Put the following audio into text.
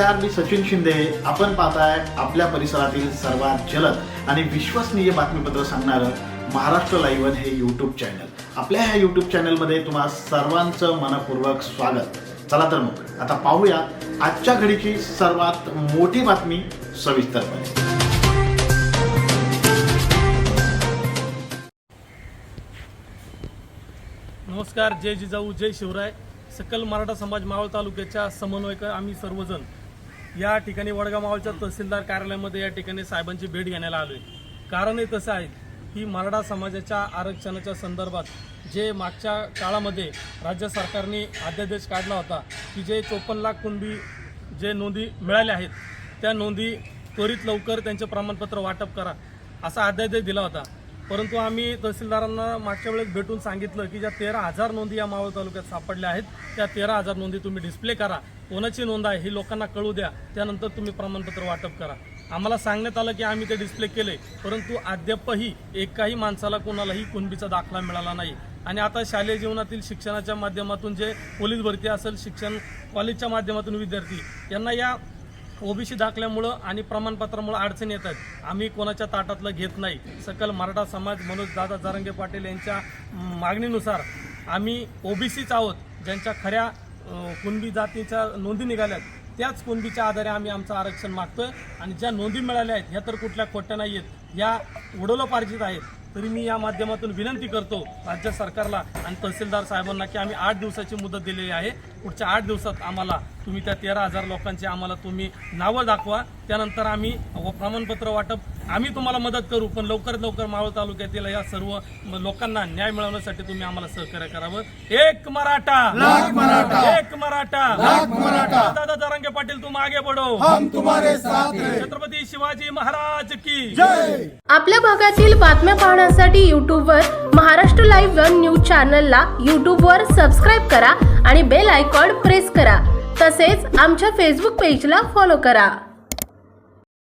नमस्कार मी सचिन शिंदे. आपण पाहताय आपल्या परिसरातील सर्वात जलद आणि विश्वसनीय बातमीपत्र सांगणारं महाराष्ट्र लाईव्हन हे यूट्यूब चॅनल आपल्या ह्या यूट्यूब चॅनलमध्ये तुम्हा सर्वांचं मनपूर्वक स्वागत. चला तर मग आता पाहूया आजच्या घडीची सर्वात मोठी बातमी सविस्तरपणे. नमस्कार जय जिजाऊ जय शिवराय. सकल मराठा समाज मावळ तालुक्याच्या समन्वयक आम्ही सर्वजण. या ठिकाणी वडगाव मावळच्या तहसीलदार कार्यालयामध्ये या ठिकाणी साहेबांची भेट घेण्याला आलो आहे कारण हे तसं आहे की मराठा समाजाच्या आरक्षणाच्या संदर्भात जे मागच्या काळामध्ये राज्य सरकारने अध्यादेश काढला होता की जे चोपन्न लाख कुणबी जे नोंदी मिळाल्या आहेत त्या नोंदी त्वरित लवकर त्यांचे प्रमाणपत्र वाटप करा असा अध्यादेश दिला होता. परंतु आम्ही तहसीलदारांना मागच्या वेळेस भेटून सांगितलं की ज्या तेरा हजार नोंदी या मावळ तालुक्यात सापडल्या आहेत त्या तेरा हजार नोंदी तुम्ही डिस्प्ले करा. कोणाची नोंद आहे ही लोकांना कळू द्या. त्यानंतर तुम्ही प्रमाणपत्र वाटप करा. आम्हाला सांगण्यात आलं की आम्ही ते डिस्प्ले केले परंतु अद्यापही एकाही माणसाला कोणालाही कुणबीचा दाखला मिळाला नाही. आणि आता शालेय जीवनातील शिक्षणाच्या माध्यमातून जे पोलीस भरती असेल शिक्षण कॉलेजच्या माध्यमातून विद्यार्थी यांना या ओबीसी दाखल्यामुळं आणि प्रमाणपत्रामुळं अडचणी येतात आम्ही कोणाच्या ताटातलं घेत नाही. सकल मराठा समाज मनोज दादा जारंगे पाटील यांच्या मागणीनुसार आम्ही ओबीसीच आहोत. ज्यांच्या खऱ्या कुणबी जातीच्या नोंदी निघाल्यात. त्याच कुणबीच्या आधारे आम्ही आमचं आरक्षण मागतोय. आणि ज्या नोंदी मिळाल्या आहेत ह्या तर कुठल्या खोट्या नाही आहेत. या उडवलोपार्जित आहेत. तरी मी या माध्यमातून विनंती करतो राज्य सरकारला आणि तहसीलदार साहेबांना की आम्ही आठ दिवसाची मुदत दिलेली आहे. पुढच्या आठ दिवसात आम्हाला तुम्ही त्या तेरा हजार लोकांची आम्हाला तुम्ही नावं दाखवा. त्यानंतर आम्ही व प्रमाणपत्र वाटप आम्ही तुम्हाला मदत करू पण लवकरात लवकर मावळ तालुक्यातील या सर्व लोकांना न्याय मिळवण्यासाठी तुम्ही आम्हाला सहकार्य करावं. एक मराठा! मराठा! एक मराठा! मराठा! दादा जरांगे पाटील तुम आगे बढ़ो. हम तुम्हारे साथ हैं। छत्रपती शिवाजी महाराज की. जय! आपल्या भागातील बातम्या पाहण्यासाठी यूट्यूबवर महाराष्ट्र लाईव्ह वन न्यूज चॅनलला यूट्यूबवर सबस्क्राईब करा आणि बेल आयकॉन प्रेस करा. तसेच आमच्या फेसबुक पेजला फॉलो करा.